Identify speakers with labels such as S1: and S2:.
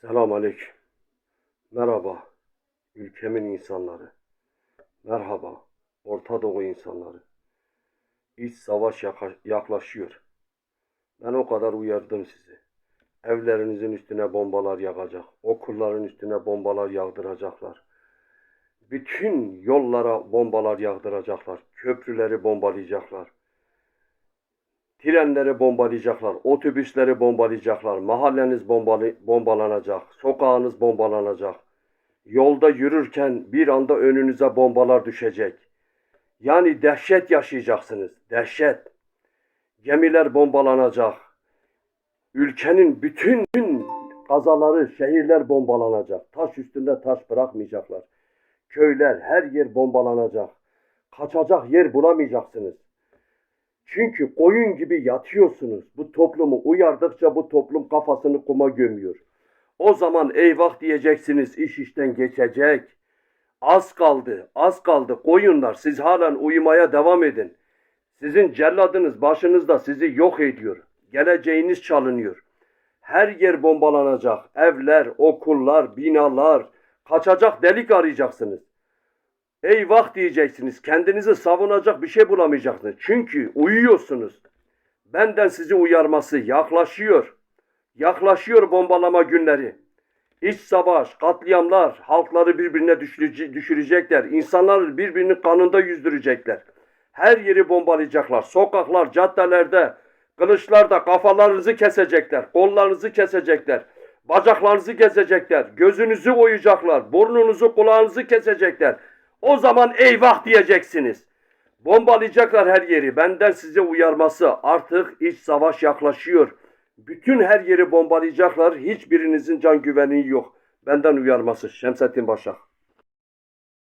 S1: Selam aleyküm. Merhaba ülkemin insanları. Merhaba Orta Doğu insanları. İç savaş yaklaşıyor. Ben o kadar uyardım sizi. Evlerinizin üstüne bombalar yağacak. Okulların üstüne bombalar yağdıracaklar. Bütün yollara bombalar yağdıracaklar. Köprüleri bombalayacaklar. Trenleri bombalayacaklar, otobüsleri bombalayacaklar, mahalleniz bombalı, bombalanacak, sokağınız bombalanacak. Yolda yürürken bir anda önünüze bombalar düşecek. Yani dehşet yaşayacaksınız, dehşet. Gemiler bombalanacak. Ülkenin bütün kazaları, şehirler bombalanacak. Taş üstünde taş bırakmayacaklar. Köyler, her yer bombalanacak. Kaçacak yer bulamayacaksınız. Çünkü koyun gibi yatıyorsunuz. Bu toplumu uyardıkça bu toplum kafasını kuma gömüyor. O zaman eyvah diyeceksiniz iş işten geçecek. Az kaldı, az kaldı. Koyunlar siz halen uyumaya devam edin. Sizin celladınız başınızda sizi yok ediyor. Geleceğiniz çalınıyor. Her yer bombalanacak. Evler, okullar, binalar. Kaçacak delik arayacaksınız. Eyvah diyeceksiniz. Kendinizi savunacak bir şey bulamayacaksınız. Çünkü uyuyorsunuz. Benden sizi uyarması yaklaşıyor. Yaklaşıyor bombalama günleri. İç savaş, katliamlar, halkları birbirine düşürece- düşürecekler. İnsanları birbirinin kanında yüzdürecekler. Her yeri bombalayacaklar. Sokaklar, caddelerde, kılıçlarda kafalarınızı kesecekler. Kollarınızı kesecekler. Bacaklarınızı kesecekler. Gözünüzü oyacaklar. Burnunuzu, kulağınızı kesecekler. O zaman eyvah diyeceksiniz. Bombalayacaklar her yeri. Benden size uyarması. Artık iç savaş yaklaşıyor. Bütün her yeri bombalayacaklar. Hiçbirinizin can güvenliği yok. Benden uyarması. Şemsettin Başak.